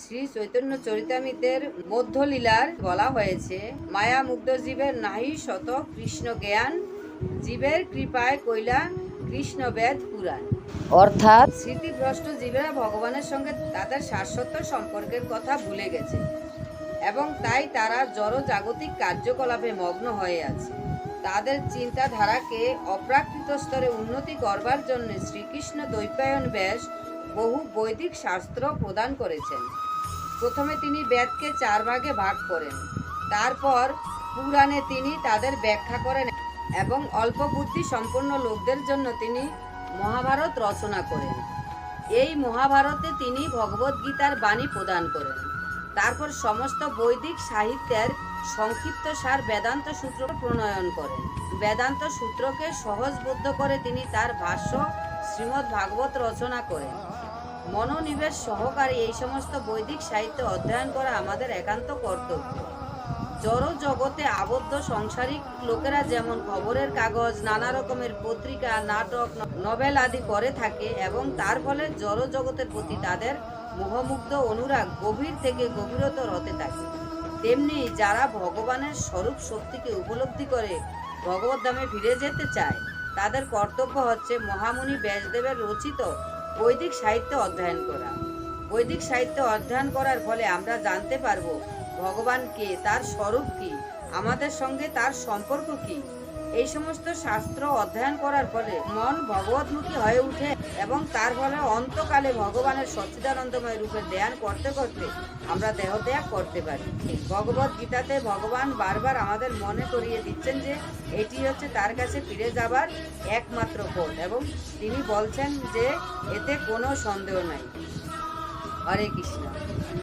শ্রী চৈতন্য চরিতামিতের মধ্যলীলার বলা হয়েছে মায়া মুগ্ধ জীবের নাহি শত কৃষ্ণ জ্ঞান জীবের কৃপায় কইলা কৃষ্ণ বেদ পুরাণ। অর্থাৎ স্মৃতিভ্রষ্ট জীবেরা ভগবানের সঙ্গে তাদের শাশ্বত সম্পর্কের কথা ভুলে গেছে এবং তাই তারা জড় জাগতিক কার্যকলাপে মগ্ন হয়ে আছে। তাদের চিন্তাধারাকে অপ্রাকৃত স্তরে উন্নতি করবার জন্য শ্রীকৃষ্ণ দৈপায়ন ব্যাস বহু বৈদিক শাস্ত্র প্রদান করেছেন। প্রথমে তিনি বেদকে চার ভাগে ভাগ করেন। তারপর পুরাণে তিনি তাদের ব্যাখ্যা করেন এবং অল্প বুদ্ধি সম্পন্ন লোকদের জন্য তিনি মহাভারত রচনা করেন। এই মহাভারতে তিনি ভগবত গীতার বাণী প্রদান করেন। তারপর সমস্ত বৈদিক সাহিত্যের সংক্ষিপ্ত সার বেদান্ত সূত্র প্রণয়ন করেন। বেদান্ত সূত্রকে সহজবোধ্য করে তিনি তার ভাষ্য শ্রীমদ্ ভাগবত রচনা করেন। মনোনিবেশ সহকারে এই সমস্ত বৈদিক সাহিত্য অধ্যয়ন করা আমাদের একান্ত কর্তব্য। জড় জগতে আবদ্ধ সাংসারিক লোকেরা যেমন খবরের কাগজ, নানা রকমের পত্রিকা, নাটক, নভেল আদি করে থাকে এবং তার ফলে জড় জগতের প্রতি তাদের মোহমুগ্ধ অনুরাগ গভীর থেকে গভীরতর হতে থাকে। তেমনি যারা ভগবানের স্বরূপ শক্তিকে উপলব্ধি করে ভগবত ধামে ফিরে যেতে চায় তাদের কর্তব্য হচ্ছে মহামুনি ব্যাসদেবের রচিত বৈদিক সাহিত্য অধ্যয়ন করা। বৈদিক সাহিত্য অধ্যয়ন করার ফলে আমরা জানতে পারব, ভগবান কে, তার স্বরূপ কী? আমাদের সঙ্গে তার সম্পর্ক কি? এই সমস্ত শাস্ত্র অধ্যয়ন করার ফলে মন ভগবতমুখী হয়ে উঠে এবং তার ফলে অন্তকালে ভগবানের সচ্চিদানন্দময় রূপে ধ্যান করতে করতে আমরা দেহত্যাগ করতে পারি। ভগবত গীতাতে ভগবান বারবার আমাদের মনে করিয়ে দিচ্ছেন যে এটি হচ্ছে তার কাছে ফিরে যাবার একমাত্র পথ এবং তিনি বলছেন যে এতে কোনো সন্দেহ নাই। হরে কৃষ্ণ।